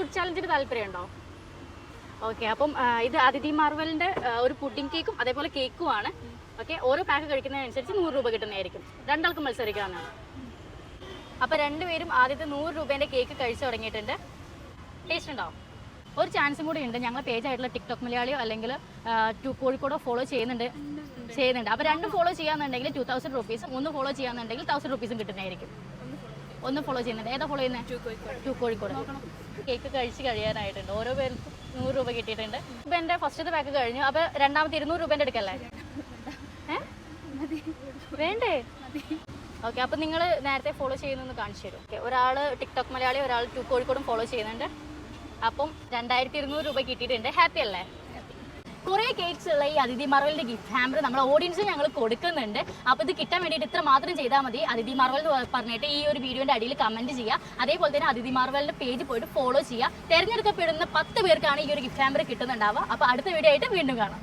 Food ചാലഞ്ചിന് താല്പര്യമുണ്ടോ? Okay അപ്പം ഇത് അതിഥി മാർവലിന്റെ ഒരു പുഡിംഗ് കേക്കും അതേപോലെ കേക്കുമാണ്. ഓക്കെ ഓരോ പാക്ക് കഴിക്കുന്നതിനനുസരിച്ച് നൂറ് രൂപ കിട്ടുന്നതായിരിക്കും. രണ്ടാൾക്കും മത്സരിക്കാവുന്നതാണ്. അപ്പോൾ രണ്ടുപേരും ആദ്യത്തെ നൂറ് രൂപേന്റെ കേക്ക് കഴിച്ചു തുടങ്ങിയിട്ടുണ്ട്. ടേസ്റ്റ് ഉണ്ടോ? ഒരു ചാൻസും കൂടി ഉണ്ട്. ഞങ്ങളെ പേജ് ആയിട്ടുള്ള ടിക്ടോക്ക് മലയാളിയോ അല്ലെങ്കിൽ ടു കോഴിക്കോടോ ഫോളോ ചെയ്യുന്നുണ്ട്. ചെയ്യുന്നുണ്ട്. അപ്പോൾ രണ്ടും ഫോളോ ചെയ്യാന്നുണ്ടെങ്കിൽ ടു തൗസൻഡ് റുപ്പീസും ഒന്ന് ഫോളോ ചെയ്യാന്നുണ്ടെങ്കിൽ തൗസൻഡ് റുപ്പീസും കിട്ടുന്നതായിരിക്കും. ഒന്ന് ഫോളോ ചെയ്യുന്നുണ്ട് ഏതാ ഫോളോ ചെയ്യുന്നത് ടു കോഴിക്കോട്. കേക്ക് കഴിച്ച് കഴിയാനായിട്ടുണ്ട്. ഓരോ പേർക്കും നൂറ് രൂപ കിട്ടിയിട്ടുണ്ട്. ഇപ്പം എന്റെ ഫസ്റ്റത്തെ പാക്ക് കഴിഞ്ഞു. അപ്പോൾ രണ്ടാമത്തെ ഇരുന്നൂറ് രൂപേന്റെ എടുക്കല്ലേ? വേണ്ടേ? ഓക്കെ അപ്പം നിങ്ങൾ നേരത്തെ ഫോളോ ചെയ്യുന്നൊന്ന് കാണിച്ചു തരും. ഓക്കെ ഒരാൾ ടിക്ടോക്ക് മലയാളി ഒരാൾ ടു കോഴിക്കോടും ഫോളോ ചെയ്യുന്നുണ്ട്. അപ്പം രണ്ടായിരത്തി ഇരുന്നൂറ് രൂപ കിട്ടിയിട്ടുണ്ട്. ഹാപ്പി അല്ലേ? കുറേ കേക്ക്സ് ഉള്ള ഈ അതിഥി മാർവലിന്റെ ഗിഫ്റ്റ് ഹാമ്പർ നമ്മുടെ ഓഡിയൻസിന് ഞങ്ങൾ കൊടുക്കുന്നുണ്ട്. അപ്പോൾ ഇത് കിട്ടാൻ വേണ്ടിയിട്ട് ഇത്ര മാത്രം ചെയ്താൽ മതി. അതിഥി മാർവൽ എന്ന് പറഞ്ഞിട്ട് ഈ ഒരു വീഡിയോന്റെ അടിയിൽ കമന്റ് ചെയ്യുക. അതേപോലെ തന്നെ അതിഥി മാർവലിന്റെ പേജ് പോയിട്ട് ഫോളോ ചെയ്യുക. തിരഞ്ഞെടുക്കപ്പെടുന്ന പത്ത് പേർക്കാണ് ഈ ഒരു ഗിഫ്റ്റ് ഹാമ്പർ കിട്ടുന്നുണ്ടാവുക. അപ്പോൾ അടുത്ത വീഡിയോ ആയിട്ട് വീണ്ടും കാണാം.